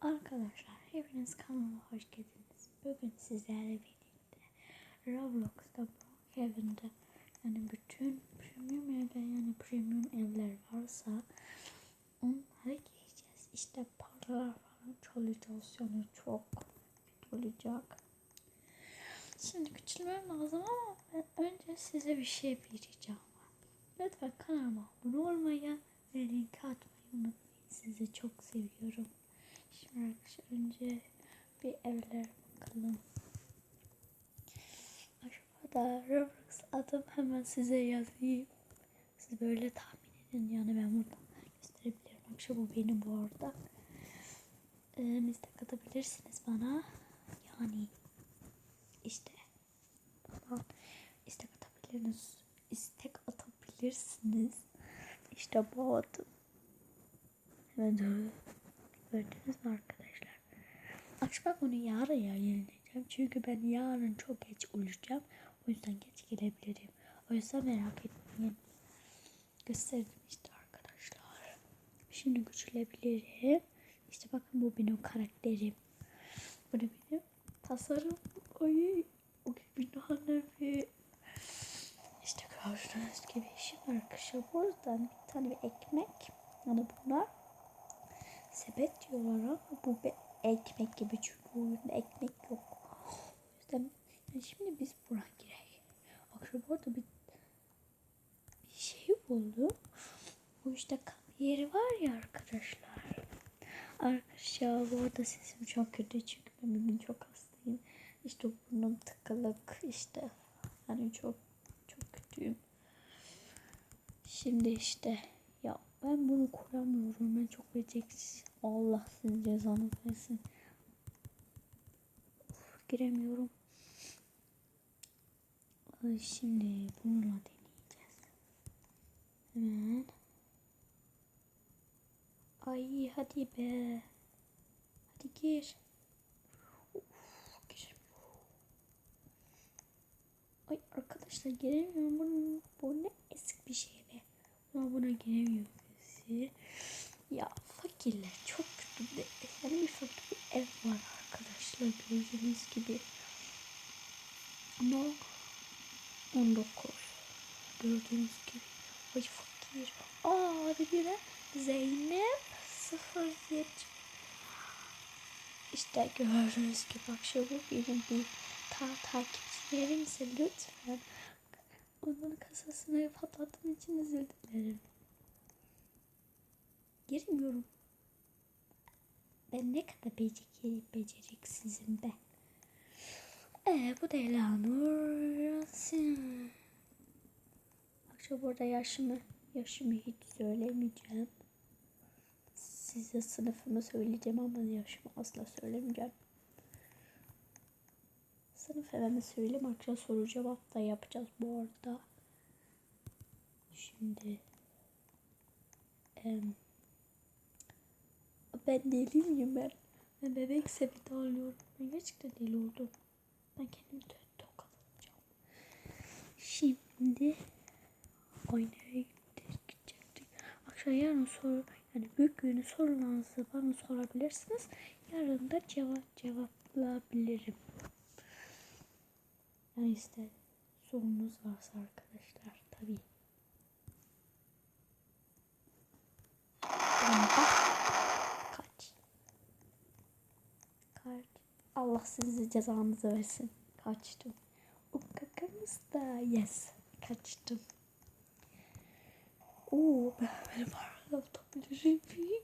Arkadaşlar hepiniz kanalıma hoş geldiniz. Bugün sizlerle birlikte Roblox'ta Brookhaven'da yani bütün premium evler yani premium evler varsa onları giyeceğiz. İşte paralar falan yani çok olacak. Şimdi küçülmem lazım ama ben önce size bir şey bileceğim. Lütfen kanalıma abone olmayı ve link atmayı unutmayın. Sizi çok seviyorum. Şimdi önce bir evler bakalım. Aşağıda Roblox adım hemen size yazayım. Siz böyle tahmin edin yani ben buradan gösterebilirim. Akşam bu benim bu arada. Ee, istek atabilirsiniz bana. Yani işte bana istek atabilirsiniz. istek atabilirsiniz. İşte bu adım. Hemen Akşam bunu yarın yayınlayacağım. Çünkü ben yarın çok geç uyuyacağım. O yüzden geç gelebilirim. O yüzden merak etmeyin. Gösterdim işte arkadaşlar. Şimdi güçlebilirim. İşte bakın bu benim karakterim. Bu da benim tasarım. Ay, o bilmem bir işte gördüğünüz gibi şimdi arkadaşlar buradan bir tane bir ekmek. Yani bunlar sepet diyorlar ama bu ekmek gibi çünkü oyunda ekmek yok. O yüzden yani şimdi biz buraya girelim. Akşam burada bir, bir şey buldum. Bu işte kamp yeri var ya arkadaşlar. Arkadaşlar bu arada sesim çok kötü çünkü ben bugün çok hastayım. İşte burnum tıkalık işte. Yani çok çok kötüyüm. Şimdi işte ben bunu kuramıyorum. Ben çok beceriksiz. Allah sizin cezanı versin. Uf, giremiyorum. Ay, Şimdi bununla deneyeceğiz. Hemen. Ay hadi be. Hadi gir. Ay arkadaşlar giremiyorum. Bu, bu ne eski bir şey be. Ama buna giremiyorum birisi. Ya fakirler çok kötü de. Yani bir fakir bir ev var arkadaşlar gördüğünüz gibi. Ama 19. Gördüğünüz gibi. Ay fakir. Aa hadi bire. Zeynep 07. İşte gördüğünüz gibi akşam bu benim bir ta takipçilerimse lütfen onun kasasını patlattığım için özür dilerim. Girmiyorum. Ben ne kadar beceri, beceriksizim ben. Ee, bu da Elanur. Akşam burada yaşımı, yaşımı hiç söylemeyeceğim. Size sınıfımı söyleyeceğim ama yaşımı asla söylemeyeceğim. Sınıf hemen söyleyeyim. Akşam soru cevap da yapacağız bu arada. Şimdi em, ben deli miyim ben? Ben bebek sepeti alıyorum. Ben gerçekten deli oldum. Ben kendimi tokalayacağım. Şimdi oynaya gidecektik. Akşam yarın soru yani büyük günü sorularınızı bana sorabilirsiniz. Yarın da cevap cevaplayabilirim. Yani işte sorunuz varsa arkadaşlar tabii. Allah sizi cezanızı versin. Kaçtım. Ukakamız da yes. Kaçtım. Oo ben benim.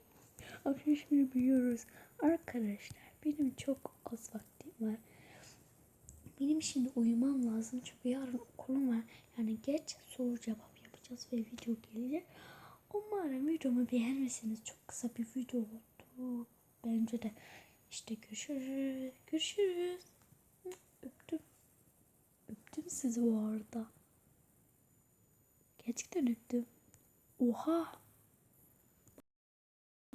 Akşam şimdi büyüyoruz. Arkadaşlar benim çok az vaktim var. Benim şimdi uyumam lazım çünkü yarın okulum var. Yani geç soru cevap yapacağız ve video gelecek. Umarım videomu beğenmişsiniz. Çok kısa bir video oldu. Bence de işte görüşürüz. Görüşürüz. Öptüm. Öptüm sizi bu arada. Gerçekten öptüm. Oha.